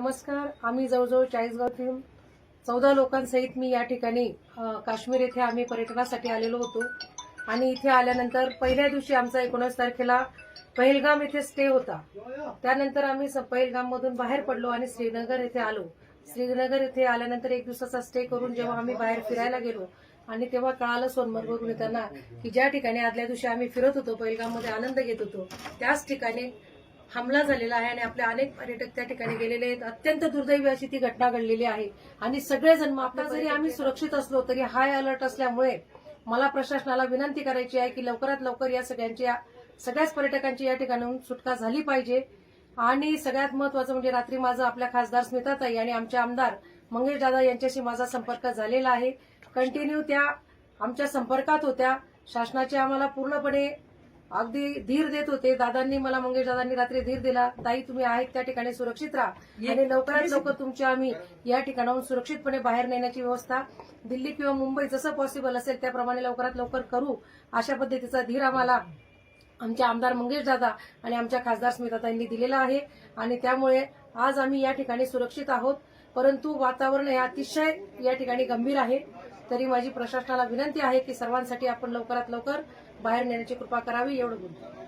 नमस्कार आम्ही जवळजवळ चाळीसगावातून चौदा लोकांसहित मी या ठिकाणी काश्मीर येथे आम्ही पर्यटनासाठी आलेलो होतो. आणि इथे आल्यानंतर पहिल्या दिवशी आमचा एकोणीस तारखेला पहिलगाम येथे स्टे होता. त्यानंतर आम्ही पहिलगाम मधून बाहेर पडलो आणि श्रीनगर येथे आलो. श्रीनगर येथे आल्यानंतर एक दिवसाचा स्टे करून जेव्हा आम्ही बाहेर फिरायला गेलो आणि तेव्हा कळालं सोनमर्गवरून येताना की ज्या ठिकाणी आदल्या दिवशी आम्ही फिरत होतो पहिलगाममध्ये आनंद घेत होतो त्याच ठिकाणी हमला झालेला आहे आणि आपले अनेक पर्यटक त्या ठिकाणी गेलेले आहेत. अत्यंत दुर्दैवी अशी ती घटना घडलेली आहे. आणि सगळेजण मग आपल्या जरी आम्ही सुरक्षित असलो तरी हाय अलर्ट असल्यामुळे मला प्रशासनाला विनंती करायची आहे की लवकरात लवकर या सगळ्यांची सगळ्याच पर्यटकांची या ठिकाणाहून सुटका झाली पाहिजे. आणि सगळ्यात महत्वाचं म्हणजे रात्री माझं आपल्या खासदार स्मिताताई आणि आमचे आमदार मंगेश दादा यांच्याशी माझा संपर्क झालेला आहे. कंटिन्यू त्या आमच्या संपर्कात होत्या. शासनाचे आम्हाला पूर्णपणे अगदी धीर देत होते. दादांनी मला मंगेश दादांनी रात्री धीर दिला. ताई तुम्ही आहेत त्या ठिकाणी सुरक्षित राहा आणि लवकरात लवकर तुमची आम्ही या ठिकाणाहून सुरक्षितपणे बाहेर नेण्याची व्यवस्था दिल्ली किंवा मुंबई जसं पॉसिबल असेल त्याप्रमाणे लवकरात लवकर करू अशा पद्धतीचा धीर आम्हाला आमचे आमदार मंगेश दादा आणि आमच्या खासदार स्मिताताईंनी दिलेला आहे. आणि त्यामुळे आज आम्ही या ठिकाणी सुरक्षित आहोत. परंतु वातावरण हे अतिशय या ठिकाणी गंभीर आहे. तरी माझी प्रशासनाला विनंती आहे की सर्वांसाठी आपण लवकरात लवकर बाहेर नेण्याची कृपा करावी एवढं बोलतो.